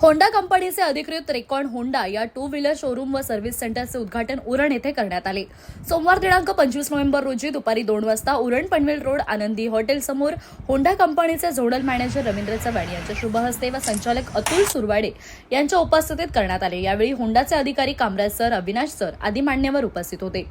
Honda कंपनीचे अधिकृत record Honda या टू व्हीलर शोरूम व सर्व्हिस सेंटरचे उद्घाटन उरण येथे करण्यात आले. सोमवार दिनांक पंचवीस नोव्हेंबर रोजी दुपारी दोन वाजता उरण पनवेल रोड आनंदी हॉटेल समोर होंडा कंपनीचे झोनल मॅनेजर रवींद्र चव्हाण यांच्या शुभहस्ते व संचालक अतुल सुरवाडे यांच्या उपस्थितीत करण्यात आले. यावेळी होंडाचे अधिकारी कामराज सर अविनाश सर आदी मान्यवर उपस्थित होते.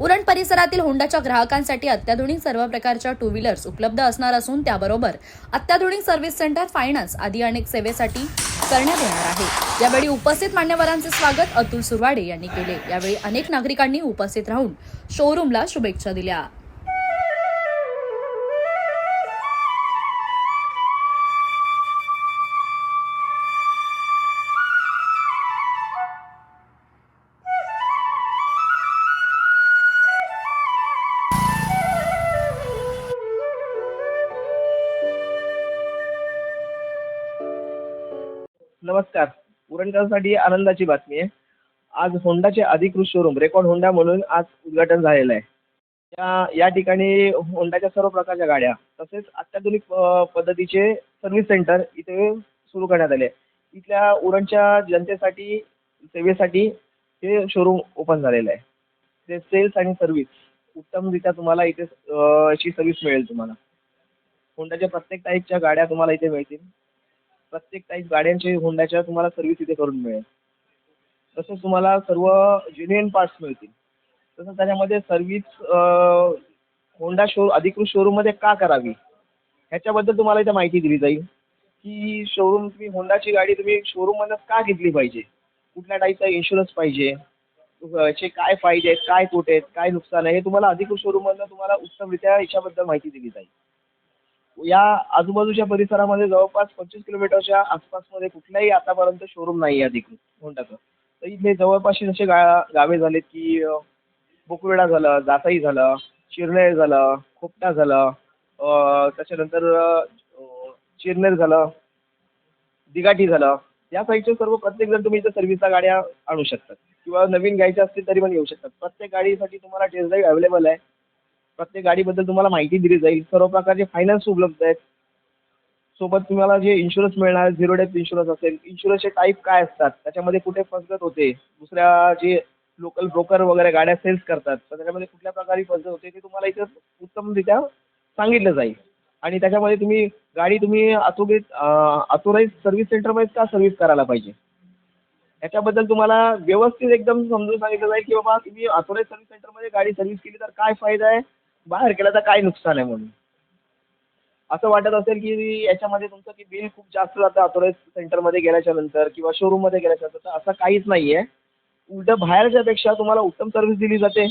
उरण परिसरातील होंडाच्या ग्राहकांसाठी अत्याधुनिक सर्व प्रकारच्या टू व्हीलर्स उपलब्ध असणार असून त्याबरोबर अत्याधुनिक सर्व्हिस सेंटर फायनान्स आदी अनेक सेवेसाठी करण्यात येणार आहे. यावेळी उपस्थित मान्यवरांचे स्वागत अतुल सुरवाडे यांनी केले. यावेळी अनेक नागरिकांनी उपस्थित राहून शोरूमला शुभेच्छा दिल्या. नमस्कार. उरणकरांसाठी आनंदाची बातमी आहे. आज होंडाचे अधिकृत शोरूम रेकॉर्ड होंडा म्हणून आज उद्घाटन झालेलं आहे. या या ठिकाणी होंडाच्या सर्व प्रकारच्या गाड्या तसेच अत्याधुनिक पद्धतीचे सर्व्हिस सेंटर इथे सुरू करण्यात आले. इथल्या उरणच्या जनतेसाठी सेवेसाठी हे शोरूम ओपन झालेलं आहे. ते सेल्स आणि सर्व्हिस उत्तमरित्या तुम्हाला इथे अशी सर्व्हिस मिळेल तुम्हाला. होंडाच्या प्रत्येक टाईपच्या गाड्या तुम्हाला इथे मिळतील. प्रत्येक टाईप गाड्यांचे होंडाच्या तुम्हाला सर्व्हिस इथे करून मिळेल. तसंच तुम्हाला सर्व जेन्युइन पार्ट्स मिळतील. तसंच त्याच्यामध्ये सर्व्हिस होंडा शो अधिकृत शोरूममध्ये का करावी? ह्याच्याबद्दल तुम्हाला इथे माहिती दिली जाईल. की शोरूम तुम्ही होंडाची गाडी तुम्ही शोरूममधनं का घेतली पाहिजे? कुठल्या टाईपचा इन्शुरन्स पाहिजे? याचे काय फायदे आहेत? काय तोटे आहेत? काय नुकसान आहे? हे तुम्हाला अधिकृत शोरूममधनं तुम्हाला उत्तमरित्या याच्याबद्दल माहिती दिली जाईल. या आजूबाजूच्या परिसरामध्ये जवळपास पंचवीस किलोमीटरच्या आसपासमध्ये कुठल्याही आतापर्यंत शोरूम नाही आहे अधिकृत होंडाचं तर इथे जवळपास जसे गा गावे झालेत की बुकवेडा झालं जासाई झालं शिरनेर झालं खोपटा झालं त्याच्यानंतर शिरनेर चिरनेर झालं दिघाटी झालं. या साईडचे सर्व प्रत्येक जण तुम्ही इथं सर्व्हिसला गाड्या आणू शकतात. किंवा नवीन घ्यायच्या असतील तरी पण येऊ शकतात. प्रत्येक गाडीसाठी तुम्हाला टेस्ट ड्राईव्ह अवेलेबल आहे. प्रत्येक गाडीबद्दल तुम्हाला माहिती दिली जाईल. सर्व प्रकारचे फायनान्स उपलब्ध आहेत. सोबत तुम्हाला जे इन्शुरन्स मिळणार झिरो डेथ इन्शुरन्स असेल इन्शुरन्सचे टाईप काय असतात त्याच्यामध्ये कुठे फसगत होते दुसऱ्या जे लोकल ब्रोकर वगैरे गाड्या सेल्स करतात तर त्याच्यामध्ये कुठल्या प्रकारे फसगत होते ते तुम्हाला इथं उत्तमरित्या सांगितलं जाईल. आणि त्याच्यामध्ये तुम्ही गाडी तुम्ही अथोगेट अथोराईज सर्व्हिस सेंटरमध्ये का सर्व्हिस करायला पाहिजे? याच्याबद्दल तुम्हाला व्यवस्थित एकदम समजून सांगितलं जाईल की बाबा तुम्ही अथोराईज सर्व्हिस सेंटरमध्ये गाडी सर्व्हिस केली तर काय फायदा आहे? बाहेर केला तर काय नुकसान आहे म्हणून. असं वाटत असेल की याच्यामध्ये तुमचं की बिल खूप जास्त जातं ऑथोराईज सेंटरमध्ये गेल्याच्यानंतर किंवा शोरूममध्ये गेल्याच्यानंतर तर असं काहीच नाही आहे उलटं बाहेरच्यापेक्षा तुम्हाला उत्तम सर्विस दिली जाते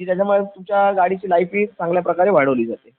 की त्याच्यामुळे तुमच्या गाडीची लाईफ ही चांगल्या प्रकारे वाढवली जाते.